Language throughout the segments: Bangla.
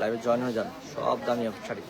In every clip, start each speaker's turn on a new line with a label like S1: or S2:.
S1: লাইভে জয়েন হয়ে যান সব দামি শাড়ি।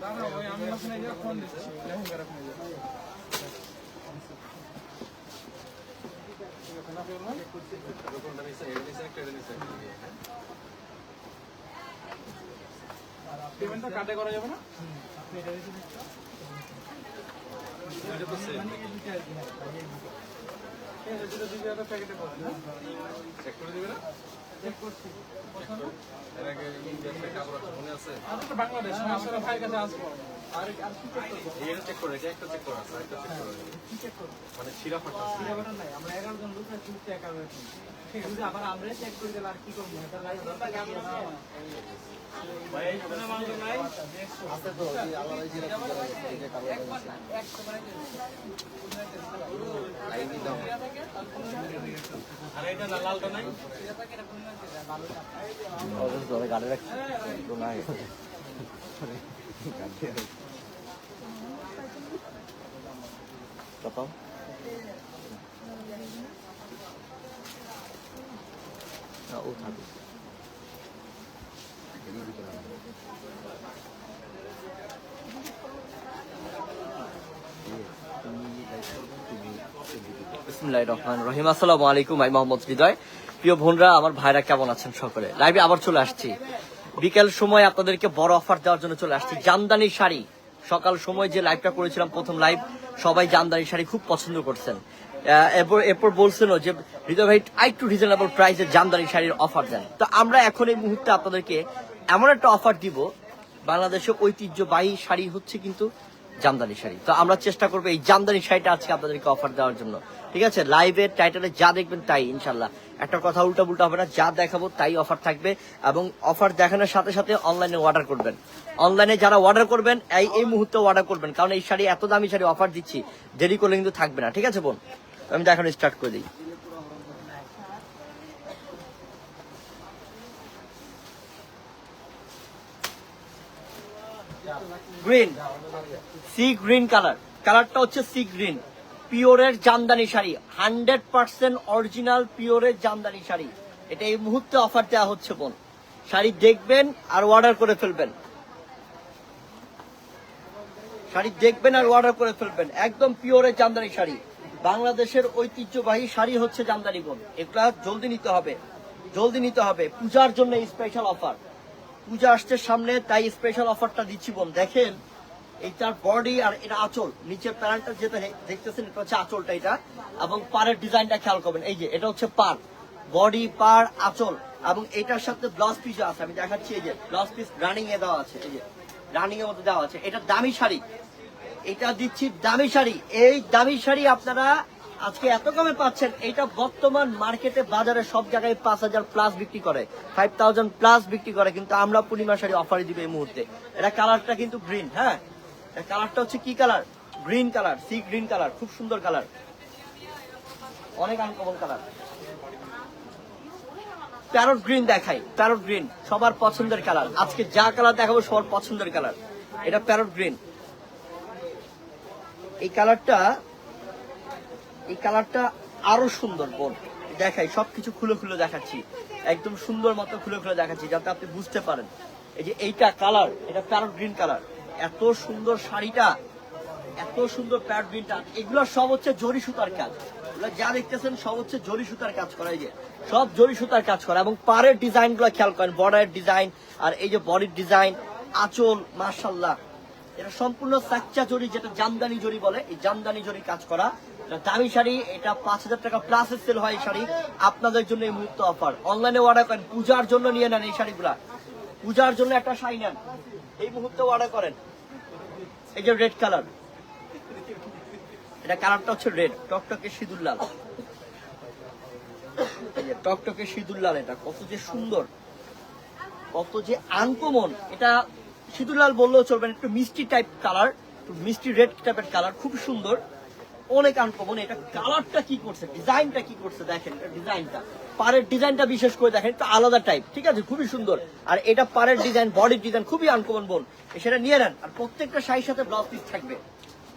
S2: দাদা ওই আমি আপনাকে ফোন দিচ্ছি। লেহেঙ্গা রাখুন কাটে করা যাবে না ঠিক আছে, দুটো দিবি একটা প্যাকেটে? চেক করছি। আমি তো বাংলাদেশ আমার সাথে কাছে আসব আর আর কি চেক করব? কি চেক করব? সিরাবাটা নাই, আমরা 11 জন লোক আছি, চেক আর আছে, আবার চেক করে কি না। না, লালটা নাই?
S1: ধরে গাড়ি রাখছি নাই কত ও বিসমিল্লাহির রহিম। আসসালামু আলাইকুম, আমি মোহাম্মদ হৃদয়। প্রিয় বোনরা, আমার ভাইরা কেমন আছেন সকলে? লাইভে আবার চলে আসছি। বিকেল সময় আপনাদেরকে বড় অফার দেওয়ার জন্য চলে আসছি। জামদানি শাড়ি। সকাল সময় যে লাইভটা করেছিলাম প্রথম লাইভ সবাই জামদানি শাড়ি খুব পছন্দ করছেন। এরপর এরপর বলছেনও যে, হৃদয় ভাই একটু রিজনেবল প্রাইসে জামদানি শাড়ির অফার দেন। তো আমরা এখন এই মুহূর্তে আপনাদেরকে এমন একটা অফার দিব বাংলাদেশের ঐতিহ্যবাহী শাড়ি হচ্ছে কিন্তু জামদানি শাড়ি। তো আমরা চেষ্টা করব এই জামদানি শাড়িটা আজকে আপনাদেরকে অফার দেওয়ার জন্য। ঠিক আছে? লাইভের টাইটেলে যা দেখবেন তাই ইনশাল্লাহ একটা কথা উল্টা পুল্টা হবে না, যা দেখাবো তাই অফার থাকবে এবং অফার দেখানোর সাথে সাথে অনলাইনে অর্ডার করবেন। অনলাইনে যারা অর্ডার করবেন, এই এই মুহূর্তে অর্ডার করবেন। কারণ এই শাড়ি এত দামি শাড়ি অফার দিচ্ছি, দেরি করলে কিন্তু থাকবে না। ঠিক আছে, বোন? আমি দেখানো স্টার্ট করে দিই গ্রিন সি গ্রিন কালার কালারটা হচ্ছে সি গ্রিন পিওরের Jamdani sari. Hundred percent original পিওরের জামদানি শাড়ি। এটা এই মুহূর্তে অফার দেওয়া হচ্ছে বোন। শাড়ি দেখবেন আর অর্ডার করে ফেলবেন। শাড়ি দেখবেন আর অর্ডার করে ফেলবেন। একদম পিওরের জামদানি শাড়ি। বাংলাদেশের ঐতিহ্যবাহী শাড়ি হচ্ছে জামদানি বোন। এগুলা জলদি নিতে হবে। জলদি নিতে হবে। পূজার জন্য স্পেশাল অফার পূজা আসছে সামনে, তাই স্পেশাল অফারটা দিচ্ছি বোন। দেখেন, এইটার বডি আর এটা আঁচল। নিচের প্যান্টটা যেটা দেখতেছেন, এটা হচ্ছে আঁচলটা এটা। এবং পাড়ের ডিজাইনটা খেয়াল করবেন। এই যে, এটা হচ্ছে পার বডি পার আঁচল। এবং এটার সাথে ব্লাউজ পিস আছে। আমি দেখাচ্ছি, এই যে ব্লাউজ পিস রানিং এ দেওয়া আছে। এই যে রানিং এর মধ্যে দেওয়া আছে। এটা দামি শাড়ি। এটা দিচ্ছি দামি শাড়ি। এই দামি শাড়ি আপনারা আজকে এত কমে পাচ্ছেন, এটা বর্তমান মার্কেটে বাজারে সব জায়গায় পাঁচ হাজার প্লাস বিক্রি করে ফাইভ থাউজেন্ড প্লাস বিক্রি করে, কিন্তু আমরা পূর্ণিমা শাড়ি অফারে দিবে এই মুহূর্তে। এটা কালারটা কিন্তু গ্রিন হ্যাঁ? কালারটা হচ্ছে কি colour green colour sea green colour খুব সুন্দর কালার অনেক আনকমন কালার প্যারট গ্রিন দেখাই প্যারট গ্রিন সবার পছন্দের কালার আজকে যা কালার দেখাবো সবার পছন্দের কালার এটা প্যারট গ্রিন কালারটা, এই কালারটা আরও সুন্দর বোন দেখাই, সবকিছু খুলে খুলে দেখাচ্ছি। একদম সুন্দর মতো খুলে খুলে দেখাচ্ছি, যাতে আপনি বুঝতে পারেন। এই যে এইটা কালার, এটা প্যারট গ্রিন কালার। এত সুন্দর শাড়িটা, এত সুন্দর প্যারট গ্রিনটা। এগুলো সব হচ্ছে জরি সুতার কাজ। যা দেখতেছেন, সব হচ্ছে জরি সুতার কাজ করা, এই যে। সব জরি সুতার কাজ করা এবং পাড়ের ডিজাইনগুলো খেয়াল করেন, বর্ডারের ডিজাইন আর এই যে বডির ডিজাইন। আঁচল মার্শাল্লাহ এটা সম্পূর্ণ সাচ্চা জরি যেটা জামদানি জরি বলে, এই জামদানি জরি কাজ করা। দামি শাড়ি, এটা পাঁচ হাজার টাকা প্লাস সেল হয় এই শাড়ি। আপনাদের জন্য এই মুহূর্তে অফার অনলাইনে অর্ডার করেন, পূজার জন্য নিয়ে নেন এই শাড়িগুলা। পূজার জন্য একটা শাড়ি নেন। এই মুহূর্তে অর্ডার করেন। এই যে রেড কালার এটা কালারটা হচ্ছে রেড টকটকে সিঁদুর লাল। টকটকে সিঁদুর লাল এটা, কত যে সুন্দর। কত যে আনকমন। এটা সিঁদুর লাল বললেও চলবে না, একটু মিষ্টি টাইপ কালার মিষ্টি রেড টাইপের কালার খুব সুন্দর। অনেক আনকমন এটা কালারটা কি করছে ডিজাইনটা কি করছে দেখেন ডিজাইনটা পাড়ের ডিজাইনটা বিশেষ করে দেখেন একটু আলাদা টাইপ ঠিক আছে? খুবই সুন্দর। আর এটা পাড়ের ডিজাইন বডির ডিজাইন খুবই আনকমন বোন সেটা নিয়ে নেন আর প্রত্যেকটা শাড়ির সাথে ব্লাউজ পিস থাকবে।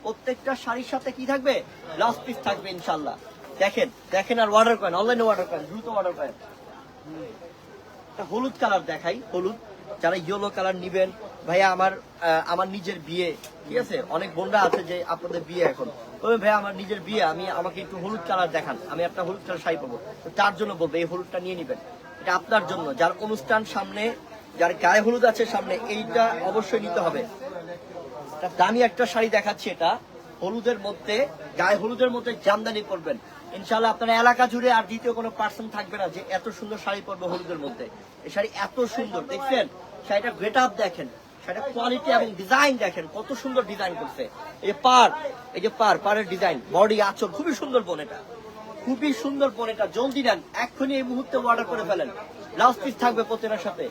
S1: প্রত্যেকটা শাড়ির সাথে কি থাকবে? ব্লাউজ পিস থাকবে ইনশাল্লাহ দেখেন দেখেন আর অর্ডার করেন অনলাইনে অর্ডার করেন দ্রুত অর্ডার করেন হলুদ কালার দেখাই হলুদ। যারা ইয়েলো কালার নিবেন ভাইয়া, আমার আমার নিজের বিয়ে, ঠিক আছে? অনেক বোনরা আছে যে আপনাদের বিয়ে এখন। তবে ভাইয়া, আমার নিজের বিয়ে, আমি, আমাকে একটু হলুদ কালার দেখান। আমি একটা হলুদ কালার শাড়ি পাবো তার জন্য বলব, এই হলুদটা নিয়ে নিবেন। এটা আপনার জন্য। যার অনুষ্ঠান সামনে, যার গায়ে হলুদ আছে সামনে, এইটা অবশ্যই নিতে হবে। দামি একটা শাড়ি দেখাচ্ছি এটা। হলুদের মধ্যে, গায়ে হলুদের মধ্যে জামদানি পরবেন। ইনশাল্লাহ আপনার এলাকা জুড়ে আর দ্বিতীয় কোনো পার্সন থাকবে না যে এত সুন্দর শাড়ি পরবে হলুদের মধ্যে। এই শাড়ি এত সুন্দর, দেখছেন? শাড়িটা গেট আপ দেখেন। কোয়ালিটি এবং ডিজাইন দেখেন, কত সুন্দর ডিজাইন করছে। এই পার এই যে পার পারের ডিজাইন বডি খুবই সুন্দর বোন এটা খুবই সুন্দর বোন এটা জলদি নেন এই মুহূর্তে অর্ডার করে ফেলেন। ব্লাউজ পিস থাকবে সাথে।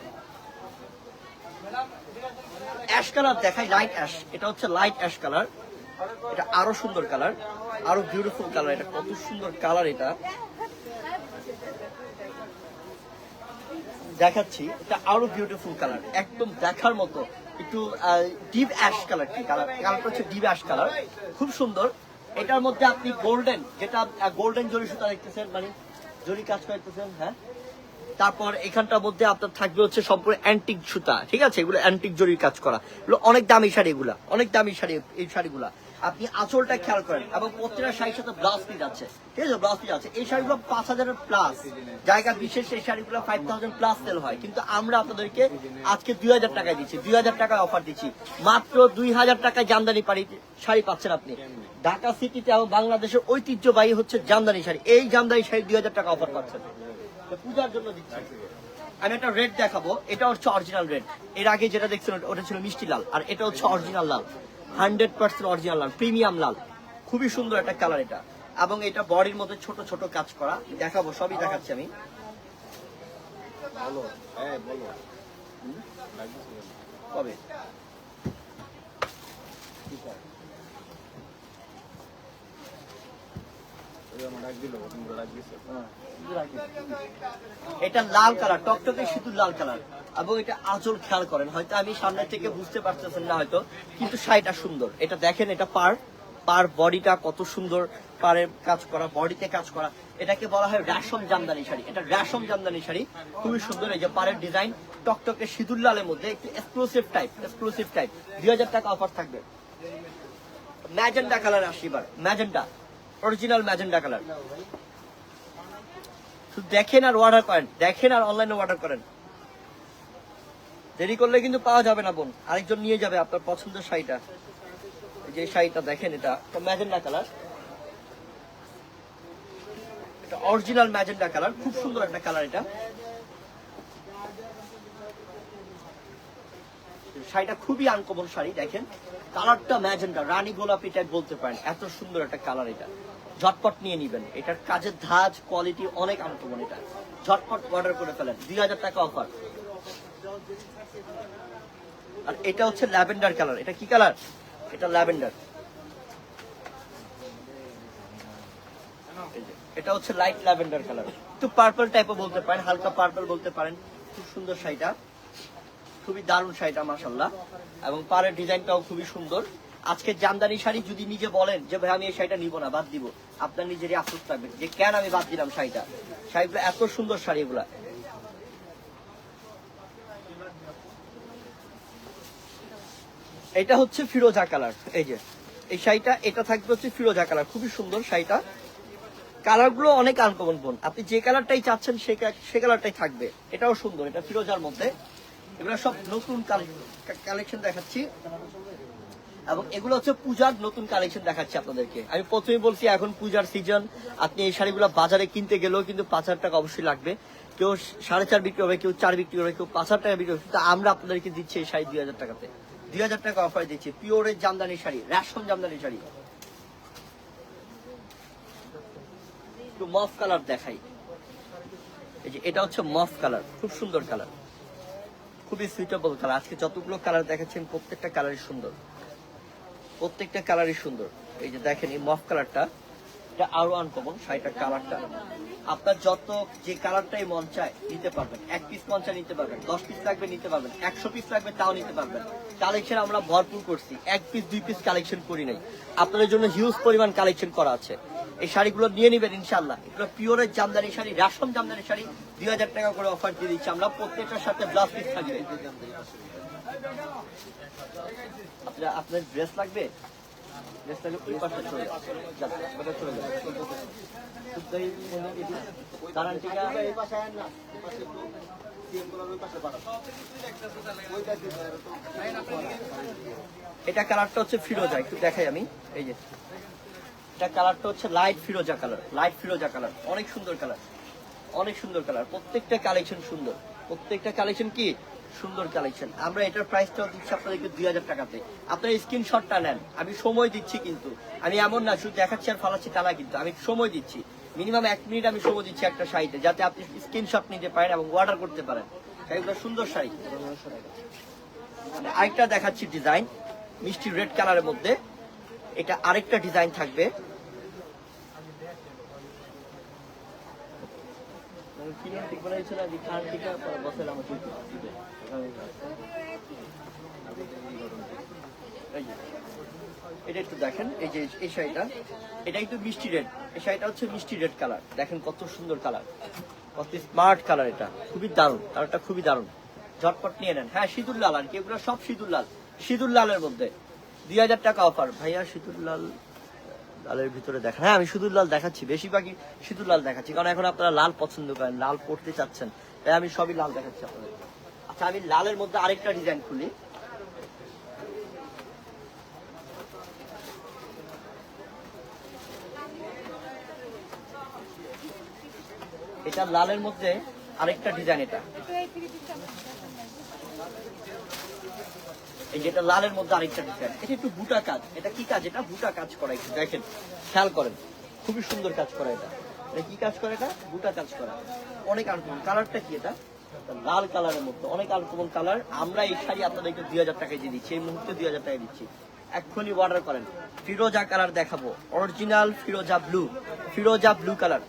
S1: অ্যাশ কালার দেখাই লাইট অ্যাশ এটা হচ্ছে লাইট অ্যাশ কালার এটা আরও সুন্দর কালার আরও বিউটিফুল কালার এটা কত সুন্দর কালার এটা। দেখাচ্ছি, এটা আরও বিউটিফুল কালার একদম দেখার মতো। একটু ডিপ অ্যাশ কালার কি কালার কালারটা হচ্ছে ডিপ অ্যাশ কালার খুব সুন্দর। এটার মধ্যে আপনি গোল্ডেন যেটা গোল্ডেন জরি সুতা দেখতেছেন মানে জরি কাজ করতেছেন হ্যাঁ? তারপর এখানটার মধ্যে আপনার থাকবে হচ্ছে সম্পূর্ণ অ্যান্টিক সুতা, ঠিক আছে? এগুলো অ্যান্টিক জরির কাজ করা। এগুলো অনেক দামি শাড়ি এগুলা, অনেক দামি শাড়ি, এই শাড়িগুলা। আপনি আঁচলটা খেয়াল করেন, এবং প্রত্যেকটা শাড়ির সাথে ব্লাউজ পিস আছে। ঠিক আছে ব্লাউজ পিস আছে। এই শাড়িগুলো পাঁচ হাজারের প্লাস জায়গা বিশেষ, এই শাড়িগুলো ফাইভ থাউজেন্ড প্লাস সেল হয়। কিন্তু আমরা আপনাদেরকে আজকে দুই হাজার টাকায় দিচ্ছি, দুই হাজার টাকায় অফার দিচ্ছি। মাত্র দুই হাজার টাকায় জামদানি পাড়ি শাড়ি পাচ্ছেন আপনি। ঢাকা সিটিতে এবং বাংলাদেশের ঐতিহ্যবাহী হচ্ছে জামদানি শাড়ি। এই জামদানি শাড়ি দুই হাজার টাকা অফার পাচ্ছেন। পূজার জন্য দিচ্ছি। আমি একটা রেড দেখাবো। এটা হচ্ছে অরিজিনাল রেড এর আগে যেটা দেখছেন, ওটা ছিল মিষ্টি লাল, আর এটা হচ্ছে অরিজিনাল লাল। হান্ড্রেড পার্সেন্ট অরিজিনাল লাল প্রিমিয়াম লাল। খুবই সুন্দর একটা কালার এটা। এবং এটা বডির মধ্যে ছোট ছোট কাজ করা। দেখাবো সবই দেখাচ্ছি আমি।
S2: হ্যাঁ
S1: কবে?
S2: ডাক দিল ডাক দিছো
S1: এটা লাল কালার, টকটকে শুধু লাল কালার। এবং এটা আঁচল খেয়াল করেন, হয়তো আমি সামনে থেকে বুঝতে পারতেছেন না হয়তো, কিন্তু শাড়িটা সুন্দর। এটা দেখেন, এটা পার পার বডিটা কত সুন্দর পারের কাজ করা, বডিতে কাজ করা। এটাকে বলা হয় রেশম জামদানি শাড়ি। এটা রেশম জামদানি শাড়ি, খুবই সুন্দর। এই যে পারের ডিজাইন, টকটকে সিঁদুর লালের মধ্যে, একটু এক্সক্লুসিভ টাইপ এক্সক্লুসিভ টাইপ দুই হাজার টাকা অফার থাকবে। ম্যাজেন্ডা কালার আসি এবার। Magenta original magenta colour. দেখেন আর অর্ডার করেন, দেখেন আর অনলাইনে অর্ডার করেন। দেরি করলে কিন্তু পাওয়া যাবে না, বোন। আরেকজন নিয়ে যাবে আপনার পছন্দের শাড়িটা। যে শাড়িটা দেখেন এটা ম্যাজেন্ডা কালার। এটা অরিজিনাল ম্যাজেন্ডা কালার, খুব সুন্দর একটা কালার এটা। শাড়িটা খুবই আনকমন শাড়ি, দেখেন। কালারটা ম্যাজেন্ডা, রানী গোলাপি টাইপ বলতে পারেন। এত সুন্দর একটা কালার এটা। ঝটপট নিয়ে নিবেন। এটার কাজের ধাজ কোয়ালিটি অনেক আনকমন এটা। ঝটপট অর্ডার করে ফেলেন। দুই হাজার টাকা অফার আর এটা হচ্ছে ল্যাভেন্ডার কালার এটা কি কালার এটা ল্যাভেন্ডার। এটা হচ্ছে লাইট ল্যাভেন্ডার কালার একটু পার্পল টাইপও বলতে পারেন, হালকা পার্পল বলতে পারেন। খুব সুন্দর শাড়িটা। খুবই দারুণ শাড়িটা মাসাল্লাহ এবং পাড়ের ডিজাইনটাও খুবই সুন্দর। আজকে জামদানি শাড়ি যদি নিজে বলেন যে, ভাই, আমি এই শাড়িটা নিব না, বাদ দিব। আপনার নিজেরই আফসোস থাকবে। যে, কেন আমি বাদ দিলাম শাড়িটা? শাড়িগুলো এত সুন্দর শাড়ি এগুলা। এটা হচ্ছে ফিরোজা কালার। এই যে, এই শাড়িটা, এটা থাকবে হচ্ছে ফিরোজা কালার। খুবই সুন্দর শাড়িটা। কালারগুলো অনেক আনকমন বোন আপনি যে কালারটাই চাচ্ছেন, সে কালারটাই থাকবে। এটাও সুন্দর, এটা ফিরোজার মধ্যে। এগুলো সব নতুন কালেকশন দেখাচ্ছি। এবং এগুলো হচ্ছে পূজার নতুন কালেকশন দেখাচ্ছি আপনাদেরকে। আমি প্রথমেই বলছি, এখন পূজার সিজন আপনি এই শাড়িগুলো বাজারে কিনতে গেলেও কিন্তু পাঁচ হাজার টাকা অবশ্যই লাগবে। কেউ সাড়ে চার বিক্রি হবে, কেউ চার বিক্রি হবে, কেউ পাঁচ হাজার টাকা বিক্রি হবে। কিন্তু আমরা আপনাদেরকে দিচ্ছি এই শাড়ি দুই হাজার টাকাতে। দুই হাজার টাকা অফার দিচ্ছি। পিওরের জামদানি শাড়ি, রেশম জামদানি শাড়ি। একটু মফ কালার দেখাই। এই যে এটা হচ্ছে মফ কালার খুব সুন্দর কালার খুবই সুইটেবল কালার আজকে যতগুলো কালার দেখাচ্ছেন প্রত্যেকটা কালারই সুন্দর। প্রত্যেকটা কালারই সুন্দর। এই যে দেখেন এই মফ কালারটা এটা আরও আনকমন শাড়িটার কালারটা আপনার যত যে কালারটাই মন চায়, নিতে পারবেন। এক পিস মন চায় নিতে পারবেন, দশ পিস লাগবে নিতে পারবেন, একশো পিস লাগবে তাও নিতে পারবেন। কালেকশন আমরা ভরপুর করছি, এক পিস দুই পিস কালেকশন করি নাই। আপনাদের জন্য হিউজ পরিমাণ কালেকশন করা আছে। এই শাড়িগুলো নিয়ে নেবেন ইনশাল্লাহ এগুলো পিওরের জামদানি শাড়ি, রেশম জামদানি শাড়ি। দুই হাজার টাকা করে অফার দিয়ে দিচ্ছি আমরা। প্রত্যেকটার সাথে ব্লাউজ পিস থাকবে। আপনার আপনার ড্রেস লাগবে? ড্রেস লাগবে ওই পাশে চলে ওটা চলে কারান্টিকা এটা। কালারটা হচ্ছে ফিরোজা, একটু দেখাই আমি। এই যে। এটা কালারটা হচ্ছে লাইট ফিরোজা কালার লাইট ফিরোজা কালার অনেক সুন্দর কালার অনেক সুন্দর কালার প্রত্যেকটা কালেকশন সুন্দর। প্রত্যেকটা কালেকশন কি? সুন্দর কালেকশন আমরা এটার প্রাইসটাও দিচ্ছি আপনাদেরকে দুই হাজার টাকাতে। আপনার স্ক্রিনশটটা নেন। আমি সময় দিচ্ছি কিন্তু। আমি এমন না, শুধু দেখাচ্ছি আর ফালাচ্ছি তা না কিন্তু। আমি সময় দিচ্ছি। মিনিমাম এক মিনিট আমি সময় দিচ্ছি একটা শাড়িতে যাতে আপনি স্ক্রিনশট নিতে পারেন এবং অর্ডার করতে পারেন। শাড়িগুলো সুন্দর শাড়ি আরেকটা দেখাচ্ছি ডিজাইন মিষ্টি রেড কালারের মধ্যে। এটা আরেকটা ডিজাইন থাকবে। ঠিক এটা একটু দেখেন, এই যে, এই শাড়িটা এটা একটু মিষ্টি রেড। এই শাড়িটা হচ্ছে মিষ্টি রেড কালার। দেখেন কত সুন্দর কালার। কত স্মার্ট কালার এটা। খুবই দারুণ, কালারটা খুবই দারুণ। ঝটপট নিয়ে নেন। হ্যাঁ সিঁদুর লাল আর কি, এগুলো সব সিঁদুর লাল। সিঁদুর লালের মধ্যে। দুই হাজার টাকা অফার ভাইয়া, সিঁদুর লাল, লালের ভিতরে দেখা হ্যাঁ আমি সিঁদুর লাল দেখাচ্ছি। বেশিরভাগই সিঁদুর লাল দেখাচ্ছি। কারণ এখন আপনারা লাল পছন্দ করেন, লাল পড়তে চাচ্ছেন। তাই আমি সবই লাল দেখাচ্ছি আপনাদের। আচ্ছা আমি লালের মধ্যে আরেকটা ডিজাইন খুলি। এটা লালের মধ্যে আরেকটা ডিজাইন এটা। এই যেটা লালের মধ্যে আরেকটা ডিজাইন এটা একটু বুটা কাজ। এটা কি কাজ? এটা বুটা কাজ করা একটু দেখেন, খেয়াল করেন। খুবই সুন্দর কাজ করা এটা। এটা কি কাজ করে এটা? বুটা কাজ করা। অনেক আনকমন। কালারটা কি এটা? লাল কালারের মধ্যে, অনেক আনকমন কালার। আমরা এই শাড়ি আপনাদেরকে দুই হাজার টাকায় দিয়ে দিচ্ছি, এই মুহূর্তে দুই হাজার টাকায় দিচ্ছি। এক্ষুনি অর্ডার করেন। ফিরোজা কালার দেখাবো। অরিজিনাল ফিরোজা ব্লু ফিরোজা ব্লু কালার।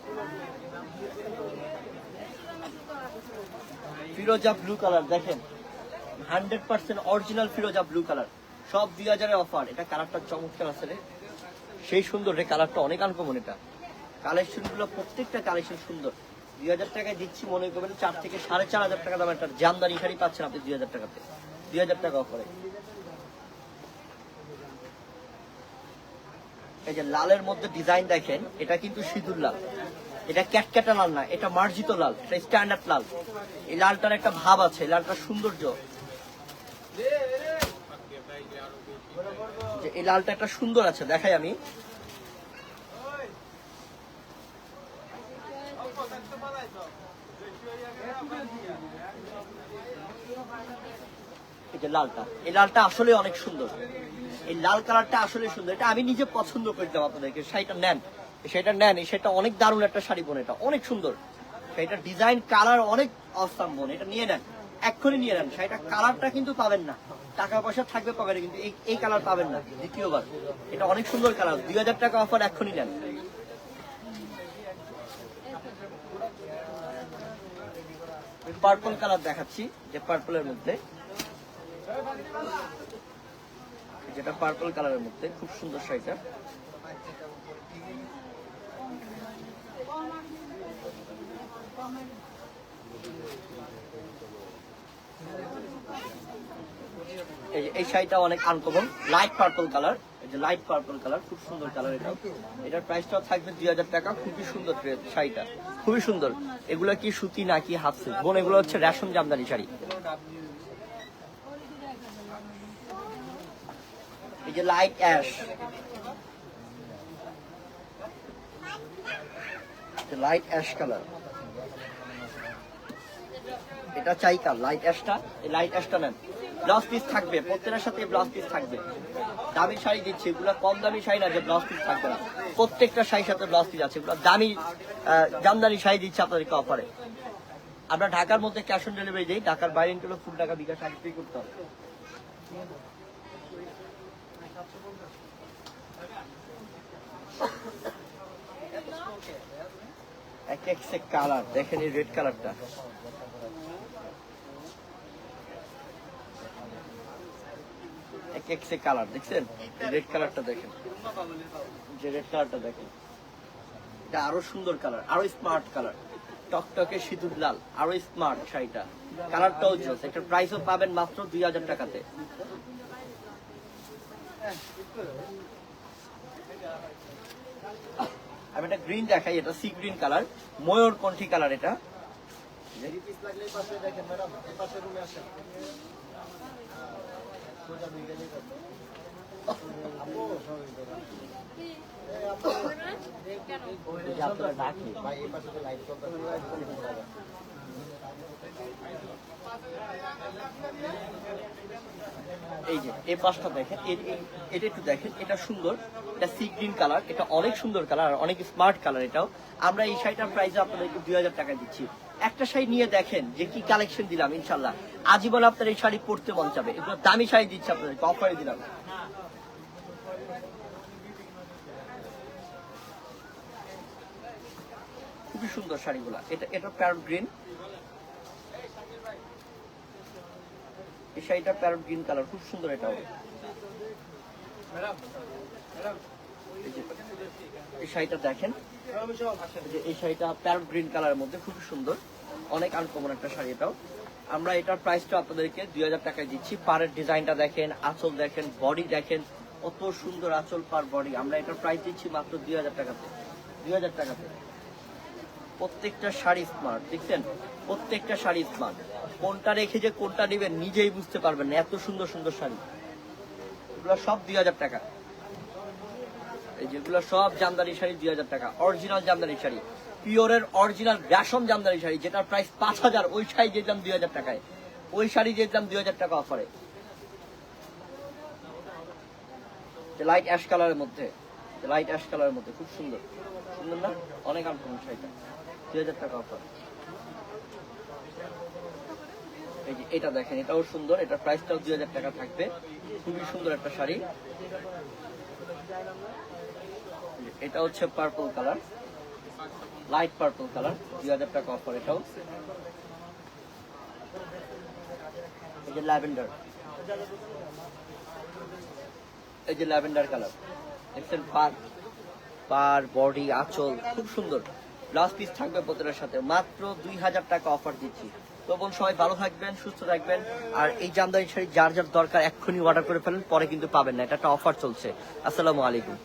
S1: ফিরোজা ব্লু কালার, দেখেন। হান্ড্রেড পার্সেন্ট অরিজিনাল ফিরোজা ব্লু কালার। সব দুই হাজারের অফার এটা কালারটা চমৎকার আছে রে। সেই সুন্দর রে, কালারটা অনেক আনকমন এটা। কালেকশনগুলো প্রত্যেকটা কালেকশন সুন্দর। দুই হাজার টাকায় দিচ্ছি, মনে করবেন চার থেকে সাড়ে চার হাজার টাকা দাম একটা জামদানি শাড়ি পাচ্ছেন আপনি দুই হাজার টাকাতে। দুই হাজার টাকা অফারে এই যে লালের মধ্যে ডিজাইন দেখেন, এটা কিন্তু সিঁদুর লাল। এটা ক্যাটক্যাটা লাল না, এটা মার্জিত লাল, এটা স্ট্যান্ডার্ড লাল। এই লালটার একটা ভাব আছে, লালটার সৌন্দর্য। এই লালটা একটা সুন্দর আছে, দেখাই আমি। এই যে লালটা, এই লালটা আসলে অনেক সুন্দর। এই লাল কালারটা আসলে সুন্দর। এটা আমি নিজে পছন্দ করতাম আপনাদেরকে, শাড়িটা নেন। শাড়িটা নেন সেটা অনেক দারুণ একটা শাড়ি বোন এটা, অনেক সুন্দর। শাড়িটা ডিজাইন, কালার অনেক অসাম বোন, এটা নিয়ে নেন, এক্ষুনি নিয়ে নেন। শাড়িটা কালারটা কিন্তু পাবেন না, টাকা পয়সা থাকবে পকেটে কিন্তু এই এই কালার পাবেন না, দ্বিতীয়বার। এটা অনেক সুন্দর কালার দুই হাজার টাকা অফার এক্ষুনি নেন। পার্পল কালার দেখাচ্ছি, যে পার্পলের মধ্যে। যেটা পার্পল কালারের মধ্যে, খুব সুন্দর শাড়িটা। এই শাড়িটা অনেক আনকমন লাইট পার্পল কালার এই যে লাইট পার্পল কালার খুব সুন্দর কালার এটা এটার প্রাইসটাও থাকবে দুই হাজার টাকা, খুবই সুন্দর শাড়িটা, খুবই সুন্দর। এগুলো কি সুতি নাকি হাফ সিল্ক বোন, এগুলো হচ্ছে রেশম জামদানি শাড়ি। এই যে light ash light ash colour এটা চাইকা লাইট অ্যাশটা এই লাইট অ্যাশটা নেন। ব্লাউজ পিস থাকবে প্রত্যেকের সাথে ব্লাউজ পিস থাকবে। দামি শাড়ি দিচ্ছি, এগুলো কম দামি শাড়ি না যে ব্লাউজ পিস থাকবে না। প্রত্যেকটা শাড়ির সাথে ব্লাউজ পিস আছে, এগুলো দামি জামদানি শাড়ি দিচ্ছি আপনাদেরকে অফারে আমরা ঢাকার মধ্যে ক্যাশ অন ডেলিভারি দিই, ঢাকার বাইরে ফুল টাকা বিকাশ আগে পে করতে হবে। এক এক সে কালার, দেখেন এই রেড কালারটা। এক এক সে কালার, দেখছেন? রেড কালারটা দেখেন। যে রেড কালারটা দেখেন। এটা আরও সুন্দর কালার, আরও স্মার্ট কালার। টকটকে সিঁদুর লাল, আরও স্মার্ট শাড়িটা। কালারটাও জোস একটা প্রাইসও পাবেন মাত্র দুই হাজার টাকাতে। আমি এটা গ্রিন দেখাই এটা সি গ্রিন কালার ময়ূর কণ্ঠী কালার এটা এই যে আপনারা এই যে, এই পাশটা দেখেন এটা একটু দেখেন, এটা সুন্দর। এটা সি গ্রিন কালার এটা অনেক সুন্দর কালার আর অনেক স্মার্ট কালার এটাও। আমরা এই শাড়িটার প্রাইস আপনাদেরকে দুই হাজার টাকা দিচ্ছি। একটা শাড়ি নিয়ে দেখেন যে কি কালেকশন দিলাম ইনশাল্লাহ আজীবন আপনার এই শাড়ি পরতে মন চাবে। এগুলো দামি শাড়ি দিচ্ছি আপনাদেরকে অফারে দিলাম। খুবই সুন্দর শাড়িগুলা। এটা এটা প্যারট গ্রিন এই শাড়িটা প্যারট গ্রিন কালার খুব সুন্দর এটাও এই শাড়িটা দেখেন। যে, এই শাড়িটা প্যারট গ্রিন কালারের মধ্যে, খুব সুন্দর। অনেক আনকমন একটা শাড়ি এটাও। আমরা এটার প্রাইসটা আপনাদেরকে দুই হাজার টাকায় দিচ্ছি। পাড়ের ডিজাইনটা দেখেন, আঁচল দেখেন বডি দেখেন, কত সুন্দর আঁচল পার বডি আমরা এটার প্রাইস দিচ্ছি মাত্র দুই হাজার টাকাতে। দুই হাজার টাকাতে। প্রত্যেকটা শাড়ি স্মার্ট দেখছেন? প্রত্যেকটা শাড়ি স্মার্ট কোনটা রেখে যে কোনটা নেবেন নিজেই বুঝতে পারবেন না। এত সুন্দর সুন্দর শাড়ি। এগুলো সব দুই হাজার টাকা। এই যেগুলো সব জামদানি শাড়ি দুই হাজার টাকা। অরিজিনাল জামদানি শাড়ি। পিওরের অরিজিনাল রেশম জামদানি শাড়ি, যেটার প্রাইস পাঁচ হাজার। ওই শাড়ি যে দাম দুই হাজার টাকায়। ওই শাড়ি যে দাম দুই হাজার টাকা অফারে লাইট অ্যাশ কালারের মধ্যে। লাইট অ্যাশ কালারের মধ্যে। খুব সুন্দর। সুন্দর না? অনেক আনকমন শাড়িটা। দুই হাজার টাকা অফার এটা দেখেন এটাও সুন্দর, এটার প্রাইসটাও দুই হাজার টাকা থাকবে। খুবই সুন্দর একটা শাড়ি। এটা হচ্ছে purple colour light purple colour দুই হাজার টাকা অফার এটাও। এই যে ল্যাভেন্ডার এই যে ল্যাভেন্ডার কালার দেখছেন, পার পার বডি আঁচল, খুব সুন্দর। ব্লাউজ পিস থাকবে প্রতিটার সাথে। মাত্র দুই হাজার টাকা অফার দিচ্ছি। তো বোন, সবাই ভালো থাকবেন, সুস্থ থাকবেন। আর এই জামদানি শাড়ি যার যার দরকার এক্ষুনি অর্ডার করে ফেলেন, পরে কিন্তু পাবেন না। এটা একটা অফার চলছে। আসসালামু আলাইকুম।